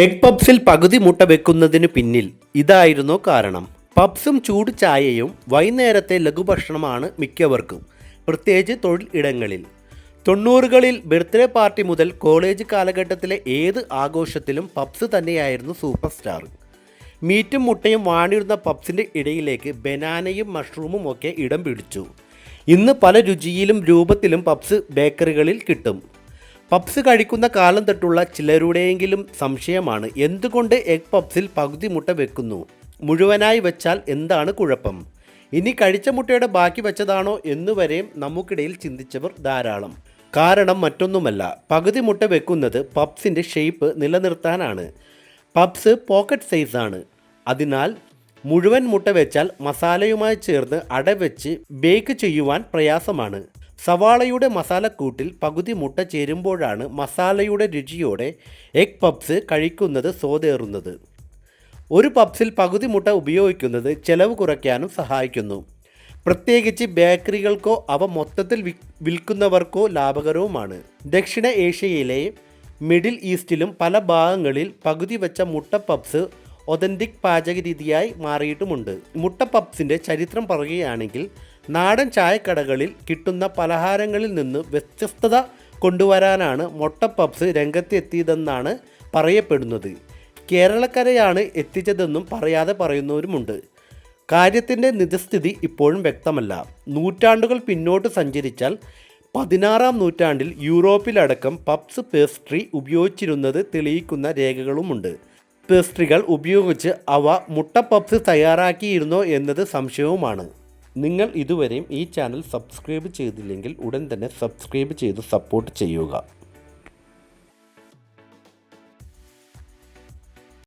Egg പബ്സിൽ പകുതി മുട്ട വെക്കുന്നതിന് പിന്നിൽ ഇതായിരുന്നു കാരണം. പബ്സും ചൂട് ചായയും വൈകുന്നേരത്തെ ലഘുഭക്ഷണമാണ് മിക്കവർക്കും. പ്രത്യേകിച്ച് തൊഴിൽ ഇടങ്ങളിൽ. തൊണ്ണൂറുകളിൽ ബർത്ത്ഡേ പാർട്ടി മുതൽ കോളേജ് കാലഘട്ടത്തിലെ ഏത് ആഘോഷത്തിലും പബ്സ് തന്നെയായിരുന്നു സൂപ്പർ സ്റ്റാർ. മീറ്റും മുട്ടയും വാണിരുന്ന പബ്സിന്റെ ഇടയിലേക്ക് ബനാനയും മഷ്റൂമും ഒക്കെ ഇടം പിടിച്ചു. ഇന്ന് പല രുചിയിലും രൂപത്തിലും പബ്സ് ബേക്കറികളിൽ കിട്ടും. പബ്സ് കഴിക്കുന്ന കാലം തൊട്ടുള്ള ചിലരുടെയെങ്കിലും സംശയമാണ് എന്തുകൊണ്ട് എഗ് പപ്സിൽ പകുതി മുട്ട വെക്കുന്നു? മുഴുവനായി വെച്ചാൽ എന്താണ് കുഴപ്പം? ഇനി കഴിച്ച മുട്ടയുടെ ബാക്കി വെച്ചതാണോ എന്നുവരെയും നമുക്കിടയിൽ ചിന്തിച്ചവർ ധാരാളം. കാരണം മറ്റൊന്നുമല്ല പകുതി മുട്ട വെക്കുന്നത് പബ്സിന്റെ ഷേപ്പ് നിലനിർത്താനാണ്. പപ്സ് പോക്കറ്റ് സൈസാണ്. അതിനാൽ മുഴുവൻ മുട്ട വെച്ചാൽ മസാലയുമായി ചേർന്ന് അടവെച്ച് ബേക്ക് ചെയ്യുവാൻ പ്രയാസമാണ്. സവാളയുടെ മസാലക്കൂട്ടിൽ പകുതി മുട്ട ചേരുമ്പോഴാണ് മസാലയുടെ രുചിയോടെ എഗ് പബ്സ് കഴിക്കുന്നത് സോതേറുന്നത്. ഒരു പബ്സിൽ പകുതി മുട്ട ഉപയോഗിക്കുന്നത് ചെലവ് കുറയ്ക്കാനും സഹായിക്കുന്നു. പ്രത്യേകിച്ച് ബേക്കറികൾക്കോ അവ മൊത്തത്തിൽ വിൽക്കുന്നവർക്കോ ലാഭകരവുമാണ്. ദക്ഷിണ ഏഷ്യയിലെ മിഡിൽ ഈസ്റ്റിലും പല ഭാഗങ്ങളിൽ പകുതി വെച്ച മുട്ട പബ്സ് ഒതന്റിക് പാചക രീതിയായി മാറിയിട്ടുമുണ്ട്. മുട്ട പബ്സിന്റെ ചരിത്രം പറയുകയാണെങ്കിൽ നാടൻ ചായക്കടകളിൽ കിട്ടുന്ന പലഹാരങ്ങളിൽ നിന്ന് വ്യത്യസ്തത കൊണ്ടുവരാനാണ് മൊട്ട പബ്സ് രംഗത്തെത്തിയതെന്നാണ് പറയപ്പെടുന്നത്. കേരളക്കരയാണ് എത്തിച്ചതെന്നും പറയാതെ പറയുന്നവരുമുണ്ട്. കാര്യത്തിന്റെ നിജസ്ഥിതി ഇപ്പോഴും വ്യക്തമല്ല. നൂറ്റാണ്ടുകൾ പിന്നോട്ട് സഞ്ചരിച്ചാൽ പതിനാറാം നൂറ്റാണ്ടിൽ യൂറോപ്പിലടക്കം പബ്സ് പേസ്ട്രി ഉപയോഗിച്ചിരുന്നത് തെളിയിക്കുന്ന രേഖകളുമുണ്ട്. പേസ്ട്രികൾ ഉപയോഗിച്ച് അവ മുട്ട പബ്സ് തയ്യാറാക്കിയിരുന്നോ എന്നത് സംശയവുമാണ്. നിങ്ങൾ ഇതുവരെയും ഈ ചാനൽ സബ്സ്ക്രൈബ് ചെയ്തില്ലെങ്കിൽ ഉടൻ തന്നെ സബ്സ്ക്രൈബ് ചെയ്ത് സപ്പോർട്ട് ചെയ്യുക.